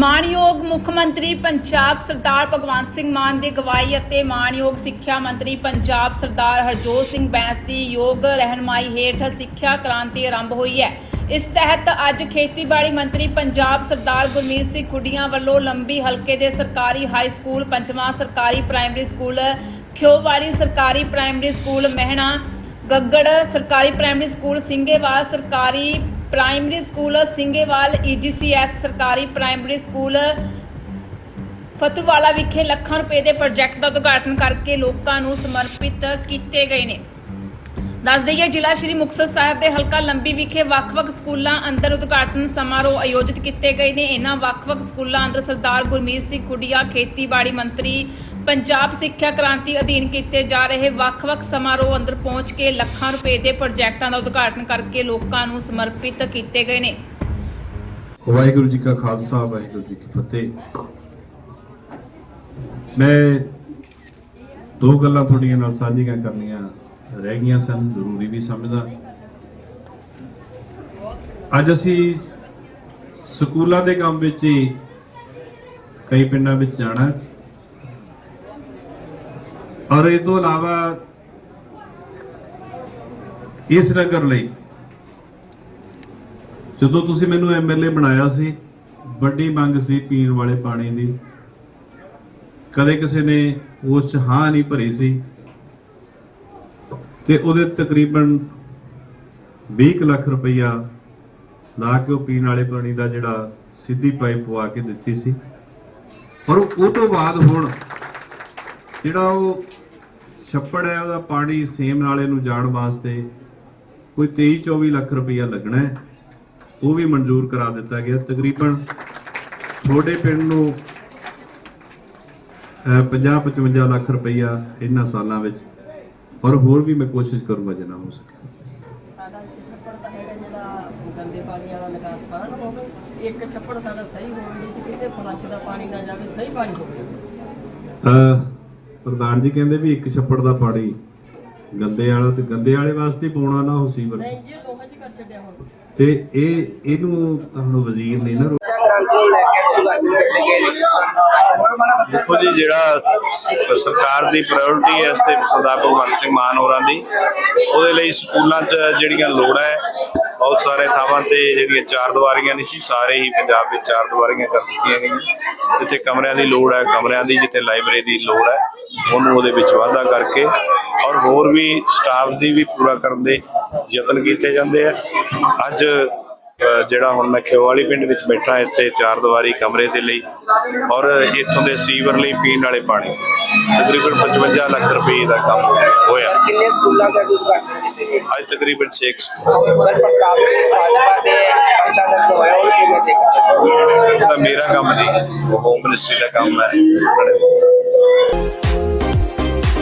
ਮਾਣਯੋਗ ਮੁੱਖ ਮੰਤਰੀ ਪੰਜਾਬ ਸਰਦਾਰ ਭਗਵੰਤ ਸਿੰਘ ਮਾਨ ਦੀ ਅਗਵਾਈ ਅਤੇ ਮਾਣਯੋਗ ਸਿੱਖਿਆ ਮੰਤਰੀ ਪੰਜਾਬ ਸਰਦਾਰ ਹਰਜੋਤ ਸਿੰਘ ਬੈਂਸ ਦੀ ਯੋਗ ਰਹਿਨਮਾਈ ਹੇਠ ਸਿੱਖਿਆ ਕ੍ਰਾਂਤੀ ਆਰੰਭ ਹੋਈ ਹੈ। ਇਸ ਤਹਿਤ ਅੱਜ ਖੇਤੀਬਾੜੀ ਮੰਤਰੀ ਪੰਜਾਬ ਸਰਦਾਰ ਗੁਰਮੀਤ ਸਿੰਘ ਖੁੱਡੀਆਂ ਵੱਲੋਂ ਲੰਬੀ ਹਲਕੇ ਦੇ ਸਰਕਾਰੀ ਹਾਈ ਸਕੂਲ, ਪੰਜਵਾਂ ਸਰਕਾਰੀ ਪ੍ਰਾਇਮਰੀ ਸਕੂਲ, ਖਿਓਵਾਲੀ ਸਰਕਾਰੀ ਪ੍ਰਾਇਮਰੀ ਸਕੂਲ, ਮਹਿਣਾ ਗੱਗੜ ਸਰਕਾਰੀ ਪ੍ਰਾਇਮਰੀ ਸਕੂਲ ਸਿੰਘੇਵਾਲ ਸਰਕਾਰੀ ਪ੍ਰਾਇਮਰੀ ਸਕੂਲ ਸਿੰਘੇਵਾਲ ਈਜੀਸੀਐਸ ਸਰਕਾਰੀ ਪ੍ਰਾਇਮਰੀ ਸਕੂਲ, ਫਤੂਵਾਲਾ ਵਿਖੇ ਲੱਖਾਂ ਰੁਪਏ ਦੇ ਪ੍ਰੋਜੈਕਟ ਦਾ ਉਦਘਾਟਨ ਕਰਕੇ ਲੋਕਾਂ ਨੂੰ ਸਮਰਪਿਤ ਕੀਤੇ ਗਏ ਨੇ। ਦੱਸ ਦਈਏ, ਜ਼ਿਲ੍ਹਾ ਸ਼੍ਰੀ ਮੁਕਤਸਰ ਸਾਹਿਬ ਦੇ ਹਲਕਾ ਲੰਬੀ ਵਿਖੇ ਵੱਖ-ਵੱਖ ਸਕੂਲਾਂ ਅੰਦਰ ਉਦਘਾਟਨ ਸਮਾਰੋਹ ਆਯੋਜਿਤ ਕੀਤੇ ਗਏ ਨੇ। ਇਹਨਾਂ ਵੱਖ-ਵੱਖ ਸਕੂਲਾਂ ਅੰਦਰ ਸਰਦਾਰ ਗੁਰਮੀਤ ਸਿੰਘ ਖੁੱਡੀਆ, ਖੇਤੀਬਾੜੀ ਮੰਤਰੀ ਪੰਜਾਬ ਸਿੱਖਿਆ ਕ੍ਰਾਂਤੀ ਅਧੀਨ ਕੀਤੇ ਜਾ ਰਹੇ ਵੱਖ-ਵੱਖ ਸਮਾਰੋਹ ਅੰਦਰ ਪਹੁੰਚ ਕੇ ਲੱਖਾਂ ਰੁਪਏ ਦੇ ਪ੍ਰੋਜੈਕਟਾਂ ਦਾ ਉਦਘਾਟਨ ਕਰਕੇ ਲੋਕਾਂ ਨੂੰ ਸਮਰਪਿਤ ਕੀਤੇ ਗਏ ਨੇ। ਵਾਹਿਗੁਰੂ ਜੀ ਕਾ ਖਾਲਸਾ, ਵਾਹਿਗੁਰੂ ਜੀ ਕੀ ਫਤਿਹ। ਮੈਂ ਦੋ ਗੱਲਾਂ ਤੁਹਾਡੀਆਂ ਨਾਲ ਸਾਂਝੀਆਂ ਕਰਨੀਆਂ ਰਹਿ ਗਈਆਂ ਸਨ, ਜ਼ਰੂਰੀ ਵੀ ਸਮਝਦਾ। ਅੱਜ ਅਸੀਂ ਸਕੂਲਾਂ ਦੇ ਕੰਮ ਵਿੱਚ ਹੀ ਕਈ ਪਿੰਡਾਂ ਵਿੱਚ ਜਾਣਾ ਔਰ ਇਹ ਤੋਂ ਇਲਾਵਾ ਇਸ ਨਗਰ ਲਈ ਜਦੋਂ ਤੁਸੀਂ ਮੈਨੂੰ ਐਮਐਲਏ ਬਣਾਇਆ ਸੀ, ਵੱਡੀ ਮੰਗ ਸੀ ਪੀਣ ਵਾਲੇ ਪਾਣੀ ਦੀ। ਕਦੇ ਕਿਸੇ ਨੇ ਉਸ ਚ ਹਾਂ ਨਹੀਂ ਭਰੀ ਸੀ। ਤੇ ਉਹਦੇ ਤਕਰੀਬਨ 20 ਕੁ ਲੱਖ ਰੁਪਈਆ ਲਾ ਕੇ ਉਹ ਪੀਣ ਵਾਲੇ ਪਾਣੀ ਦਾ ਜਿਹੜਾ ਸਿੱਧੀ ਪਾਈਪ ਪਵਾ ਕੇ ਦਿੱਤੀ ਸੀ। ਪਰ ਉਹ ਤੋਂ ਬਾਅਦ ਹੁਣ ਜਿਹੜਾ ਉਹ ਛੱਪੜ ਹੈ ਉਹਦਾ ਪਾਣੀ ਸੇਮ ਨਾਲੇ ਨੂੰ ਜਾਣ ਵਾਸਤੇ ਕੋਈ 23 24 ਲੱਖ ਰੁਪਈਆ ਲੱਗਣਾ ਹੈ। ਉਹ ਵੀ ਮਨਜ਼ੂਰ ਕਰਾ ਦਿੱਤਾ ਗਿਆ। ਤਕਰੀਬਨ ਤੁਹਾਡੇ ਪਿੰਡ ਨੂੰ 50 55 ਲੱਖ ਰੁਪਈਆ ਇਹਨਾਂ ਸਾਲਾਂ ਵਿੱਚ। ਔਰ ਹੋਰ ਵੀ ਮੈਂ ਕੋਸ਼ਿਸ਼ ਕਰੂੰਗਾ ਜਿੰਨਾ ਹੋ ਸਕੇ ਸਾਡਾ ਇੱਕ ਛੱਪੜ ਤਾਂ ਹੈਗਾ ਜਿਹੜਾ ਗੰਦੇ ਪਾਣੀ ਵਾਲਾ ਨਿਕਾਸ ਕਰਨ ਹੋਵੇ ਇੱਕ ਛੱਪੜ ਸਾਡਾ ਸਹੀ ਹੋਵੇ ਜਿਸ ਕਿਤੇ ਫਲਸ਼ ਦਾ ਪਾਣੀ ਨਾ ਜਾਵੇ ਸਹੀ ਪਾਣੀ ਹੋਵੇ। ਪ੍ਰਧਾਨ ਜੀ ਕਹਿੰਦੇ ਵੀ ਇੱਕ ਛੱਪੜ ਦਾ ਪਾਣੀ ਗੰਦੇ ਵਾਲਾ ਤੇ ਗੰਦੇ ਵਾਲੇ ਵਾਸਤੇ ਹੀ ਪਾਉਣਾ ਨਾ ਉਹ ਸੀਵਰ ਨਹੀਂ ਜੀ ਇਹ ਦੋਹਾਂ ਚ ਕਰ ਛੱਡਿਆ ਹੁਣ। ਤੇ ਇਹ ਇਹਨੂੰ ਤਾਂ ਹੁਣ ਵਜ਼ੀਰ ਨੇ ਨਾ ਦੇਖੋ ਜੀ ਜਿਹੜਾ ਸਰਕਾਰ ਦੀ ਪ੍ਰਾਇੋਰਟੀ ਹੈ ਇਸ ਤੇ ਸਰਦਾਰ ਭਗਵੰਤ ਸਿੰਘ ਮਾਨ ਹੋਰਾਂ ਦੀ। ਉਹਦੇ ਲਈ ਸਕੂਲਾਂ 'ਚ ਜਿਹੜੀਆਂ ਲੋੜਾਂ ਹੈ ਬਹੁਤ ਸਾਰੇ ਥਾਵਾਂ ਤੇ ਜਿਹੜੀਆਂ ਚਾਰ ਦੀਵਾਰੀਆਂ ਨਹੀਂ ਸੀ ਸਾਰੇ ਹੀ ਪੰਜਾਬ ਵਿੱਚ ਚਾਰ ਦੀਵਾਰੀਆਂ ਕਰ ਦਿੱਤੀਆਂ ਗਈਆਂ। ਜਿੱਥੇ ਕਮਰਿਆਂ ਦੀ ਲੋੜ ਹੈ ਕਮਰਿਆਂ ਦੀ ਜਿੱਥੇ ਲਾਇਬ੍ਰੇਰੀ ਦੀ ਲੋੜ ਹੈ। ਉਹਨੂੰ ਉਹਦੇ ਵਿੱਚ ਵਾਧਾ ਕਰਕੇ ਔਰ ਹੋਰ ਵੀ ਸਟਾਫ ਦੀ ਵੀ ਪੂਰਾ ਕਰਨ ਦੇ ਯਤਨ ਕੀਤੇ ਜਾਂਦੇ ਆ। ਅੱਜ ਜਿਹੜਾ ਹੁਣ ਮੈਂ ਖਿਓਵਾਲੀ ਪਿੰਡ ਵਿੱਚ ਬੈਠਾ ਇੱਥੇ ਚਾਰ ਦੀਵਾਰੀ ਕਮਰੇ ਦੇ ਲਈ ਔਰ ਇੱਥੋਂ ਦੇ ਸੀਵਰ ਲਈ ਪੀਣ ਵਾਲੇ ਪਾਣੀ। ਤਕਰੀਬਨ 55 ਲੱਖ ਰੁਪਏ ਦਾ ਕੰਮ ਹੋਇਆ। ਕਿੰਨੇ ਸਕੂਲਾਂ ਦਾ ਉਦਘਾਟਨ ਕੀਤੇ ਅੱਜ ਤਕਰੀਬਨ 6 ਸਰ ਪ੍ਰਤਾਪ ਸਿੰਘ ਭਾਜਪਾ ਦੇ ਪਰਚਾ ਦਰਜ ਹੋਇਆ ਉਹ ਕਿਵੇਂ ਦੇਖਦੇ ਤਾਂ ਮੇਰਾ ਕੰਮ ਨਹੀਂ ਹੋਮ ਮਿਨਿਸਟਰੀ ਦਾ ਕੰਮ ਹੈ।